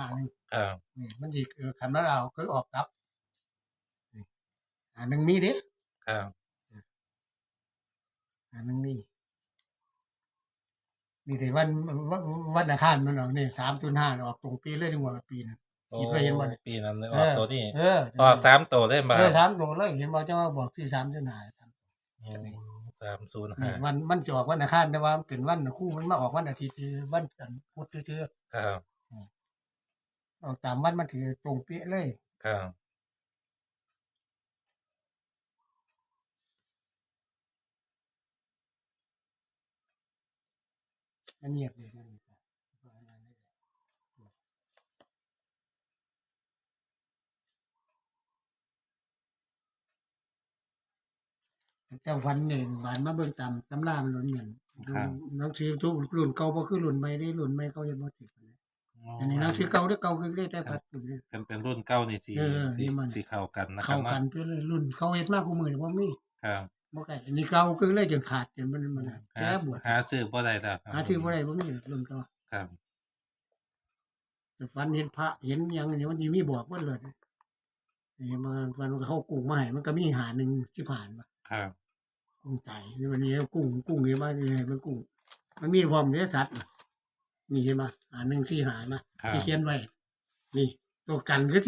หาหนึ่งครับนี่มันดีเออคันว่าเราเคยออกกลับนี่หาหนึ่งมีเด้ครับหาหนึ่งมีนี่แต่วันวันวันอังคารมันออกนี่สามศูนย์ห้าออกตรงปีเลยในหัวปีนั้นโอ้คิดว่าเห็นบ่เนี่ยปีนั้นออกตัวนี้เออออกสามตัวได้มาเออสามตัวเลยเห็นบ่จะว่าบอกที่สามศูนย์ห้าสามศูนย์นี่ห้าวันมันจะออกวันอังคารแต่ว่ามันเป็นวันคู่มันมาออกวันอาทิตย์คือวันจันทร์พุธคือครับ ออกตามวันมันถือตรงเป๊ะเลย ครับมันเงียบเลยมันเจ้าวันเนี่ยบานมาเบิ่งตามตำรามันหลุนเงินน้องซื้อทุกรุ่นเก่าบ่คือรุ่นใหม่ได้รุ่นใหม่เขายังบ่ติด อันนี้น้องซื้อเก่าได้อเก่าคือได้แต่พัดอยู่เนี่ยกันเป็นรุ่นเก้านี่สีเออสีนี่มันสีเข้ากันนะครัเข้าบกันไปเลยรุ่นเขาเฮ็ดมาคู่มือนี่บ่มีครับบ่ไกลอันนี้เก่าคือเลยจนขาดจนมันมันหาแก้บวชหาซื้อบ่ได้แล้วครับหาซื้อบ่ได้บ่มีรุ่นเก่าครับแต่ฝันเห็นพระเห็นหยังนี่มันสิมีบอกเบิดเลยนี่มาฝันว่าเขากุ้งมาให้มันก็มีหาหนึงสิผ่านมาครับกุ้งไก่นี่วันนี้กุ้งกุ้งนี่มานี่มันกุ้งมันมีพร้อมเนื้อสัตว์น่ะ นี่เห็นมาหาหนึ่งสี่หามาครับ ที่เขียนไว้ นี่ ตัวกันคือ